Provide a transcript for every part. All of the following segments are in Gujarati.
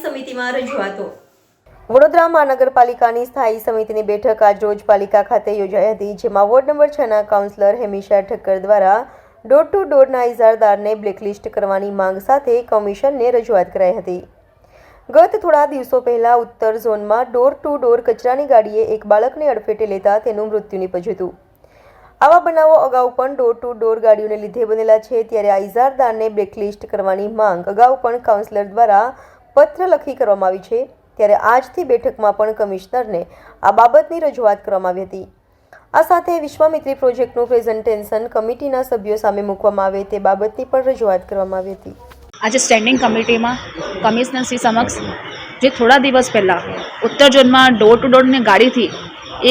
સમિતિમાં રજૂઆતો. વડોદરા મહાનગરપાલિકાની સ્થાયી સમિતિની બેઠક આજ રોજ પાલિકા ખાતે યોજાઈ હતી, જેમાં વોર્ડ નંબર છના કાઉન્સિલર હેમિશા ઠક્કર દ્વારા ડોર ટુ ડોરના ઇજારદારને બ્લેકલિસ્ટ કરવાની માંગ સાથે કમિશનને રજૂઆત કરાઈ હતી. ગત થોડા દિવસો પહેલા ઉત્તર ઝોનમાં ડોર ટુ ડોર કચરાની ગાડીએ એક બાળકને અડફેટે લેતા તેનું મૃત્યુ નીપજ્યું હતું. આવા બનાવો અગાઉ પણ ડોર ટુ ડોર ગાડીઓને લીધે બનેલા છે. ત્યારે આ ઇજારદારને બ્લેકલિસ્ટ કરવાની માંગ અગાઉ પણ કાઉન્સિલર દ્વારા પત્ર લખી કરવામાં આવી છે. ત્યારે આજથી બેઠકમાં પણ કમિશનરને આ બાબતની રજૂઆત કરવામાં આવી હતી. આ સાથે વિશ્વામિત્રી પ્રોજેક્ટનું પ્રેઝન્ટેશન કમિટીના સભ્યો સામે મૂકવામાં આવે તે બાબતની પણ રજૂઆત કરવામાં આવી હતી. આજે સ્ટેન્ડિંગ કમિટીમાં કમિશનર શ્રી સમક્ષ જે થોડા દિવસ પહેલાં ઉત્તર ઝોનમાં ડોર ટુ ડોરની ગાડીથી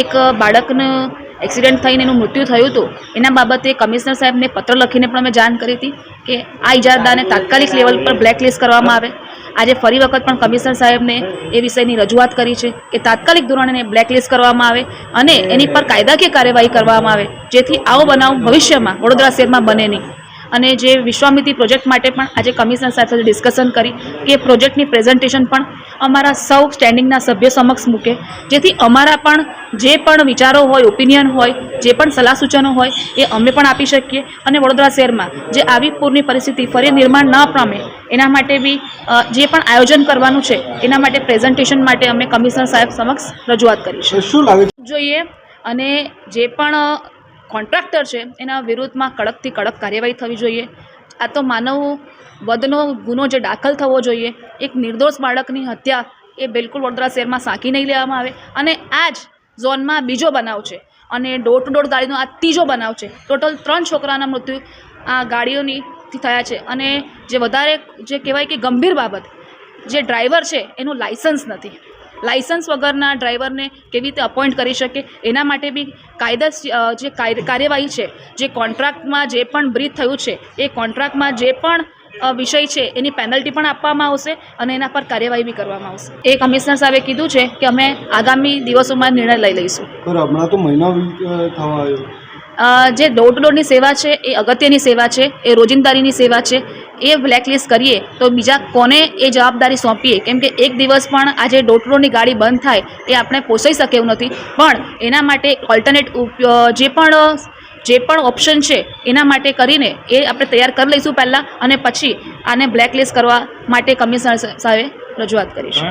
એક બાળકનું એક્સિડન્ટ થઈને એનું મૃત્યુ થયું હતું. એના બાબતે કમિશનર સાહેબને પત્ર લખીને પણ અમે જાણ કરી હતી કે આ ઇજારદારને તાત્કાલિક લેવલ પર બ્લેકલિસ્ટ કરવામાં આવે. આજે ફરી વખત પણ કમિશનર સાહેબને એ વિષયની રજૂઆત કરી છે કે તાત્કાલિક ધોરણે એને બ્લેકલિસ્ટ કરવામાં આવે અને એની પર કાયદાકીય કાર્યવાહી કરવામાં આવે, જેથી આવો બનાવ ભવિષ્યમાં વડોદરા શહેરમાં બને નહીં. અને જે વિશ્વામિત્રી પ્રોજેક્ટ માટે પણ આજે કમિશનર સાહેબ સાથે ડિસ્કશન કરી કે પ્રોજેક્ટની પ્રેઝન્ટેશન પણ અમારા સૌ સ્ટેન્ડિંગના સભ્ય સમક્ષ મૂકે. જેથી અમારા પણ જે પણ વિચારો હોય ઓપિનિયન હોય જે પણ સલાહ સૂચનો હોય એ અમે પણ આપી શકીએ. અને વડોદરા શહેરમાં જે આવી પૂરની પરિસ્થિતિ ફરી નિર્માણ ન પામે એના માટે બી જે પણ આયોજન કરવાનું છે એના માટે પ્રેઝન્ટેશન માટે અમે કમિશનર સાહેબ સમક્ષ રજૂઆત કરીશું. શું જોઈએ અને જે પણ કોન્ટ્રાક્ટર છે, એના વિરુદ્ધમાં કડકથી કડક કાર્યવાહી થવી જોઈએ. આ તો માનવ વધનો ગુનો જે દાખલ થવો જોઈએ, એક નિર્દોષ બાળકની હત્યા એ બિલકુલ વડોદરા શહેરમાં સાંકી નહીં લેવામાં આવે. અને આ જ ઝોનમાં બીજો બનાવ છે, અને ડોર ટુ ડોર ગાડીનો આ ત્રીજો બનાવ છે. ટોટલ ત્રણ છોકરાના મૃત્યુ આ ગાડીઓની થયા છે. અને જે વધારે જે કહેવાય કે ગંભીર બાબત, જે ડ્રાઈવર છે, એનું લાઇસન્સ નથી. લાઇસન્સ વગરના ડ્રાઈવરને કેવી રીતે અપોઇન્ટ કરી શકે? એના માટે બી કાયદા જે કાર્યવાહી છે જે કોન્ટ્રાક્ટમાં જે પણ બ્રીથ થયું છે એ કોન્ટ્રાક્ટમાં જે પણ વિષય છે એની પેનલ્ટી પણ આપવામાં આવશે અને એના પર કાર્યવાહી બી કરવામાં આવશે. એ કમિશનર સાહેબે કીધું છે કે અમે આગામી દિવસોમાં નિર્ણય લઈ લઈશું. હમણાં તો મહિના થવા આવ્યો. જે ડોર ટુ ડોરની સેવા છે એ અગત્યની સેવા છે એ રોજિંદારીની સેવા છે એ બ્લેકલિસ્ટ કરીએ, તો બીજા કોને એ જવાબદારી સોંપીએ? કેમ કે એક દિવસ પણ આજે ડોટરોની ગાડી બંધ થાય, એ આપણે પોસાઈ શકે એવું નથી. પણ એના માટે ઓલ્ટરનેટ જે પણ જે પણ ઓપ્શન છે, એના માટે કરીને એ આપણે તૈયાર કરી લઈશું પહેલાં અને પછી આને બ્લેકલિસ્ટ કરવા માટે કમિશનર સાહેબે રજૂઆત કરીશું.